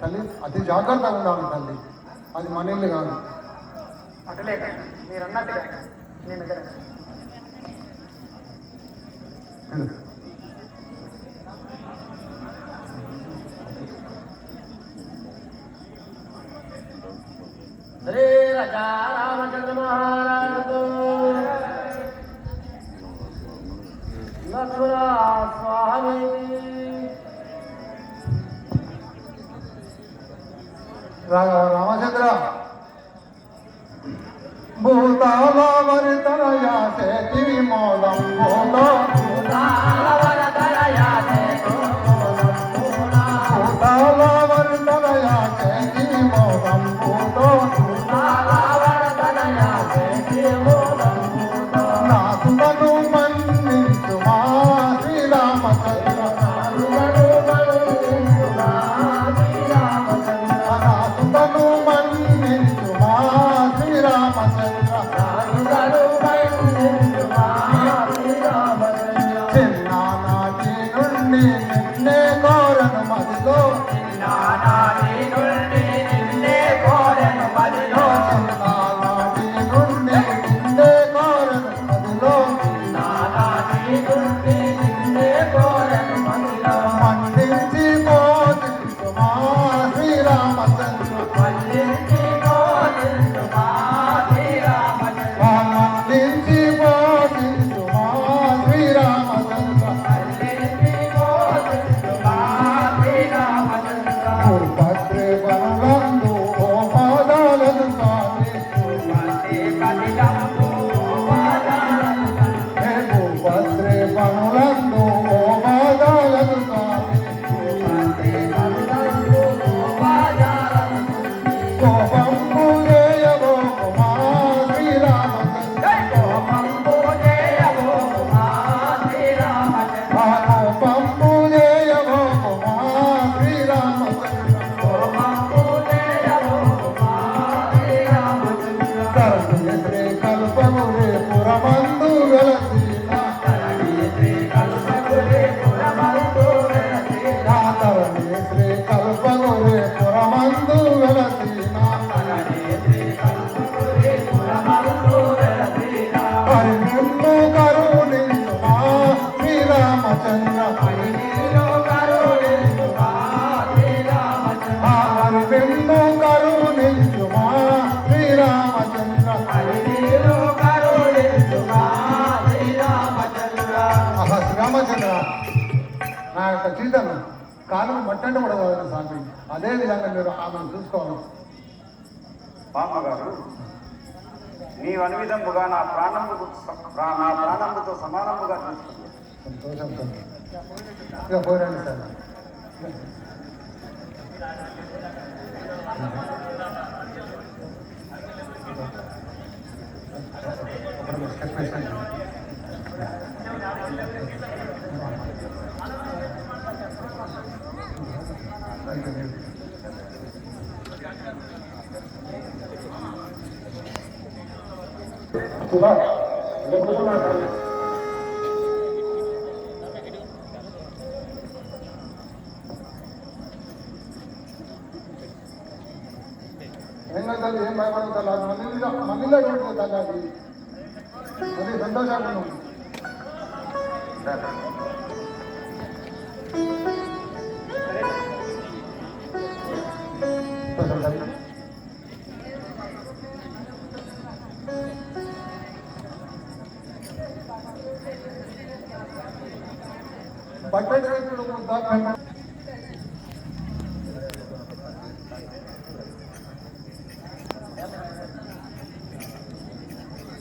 తల్లి అతి జాగ్రత్తగా ఉండాలి తల్లి. అది మన ఇల్లు కాదు. అటులే మీరు అన్నట్టుగా నేను రామచంద్ర భూతాల వరితనయా సేతి మోదం భూతో నిన్ను కరుణించుమా శ్రీరామచంద్ర. శ్రీరామచంద్ర నా యొక్క సీతను కాలం మట్టండి కూడా కాదు స్వామి. అదే విధంగా మీరు ఆమెను చూసుకోవాలి. బామ్మగారు నీవు అనువిధముగా నా ప్రాణముకు ప్రా- నా ప్రాణముతో సమానముగా చూసుకున్నాను సంతోషం సార్. పోరండి సార్. Kuba, kuba kuba ಹೆಂಗ ತಲೆ ಏನು ಭಯಪಡುತ್ತಲ್ಲ ಅದು ಮನೇಲಿಲ್ಲ ಮನೇಲೇ ಕೊಡ್ತದಲ್ಲ ಅದು ಅದೇ ಸಂತೋಷ ಆಗ್ಬೋದು ಬಟ್ಟೆ ಕೂಡ